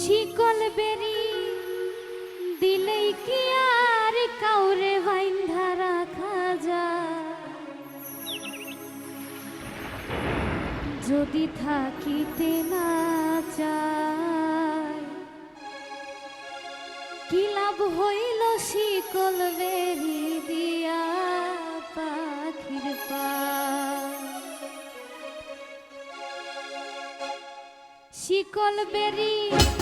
শিকল বেরি, দিলেই কি আর কাউরে বাইন্ধা রাখা যায়? যদি থাকিতে না চায়, কি লাভ হইল শিকল বেরি দিয়া পাখির পা শিকল বেরি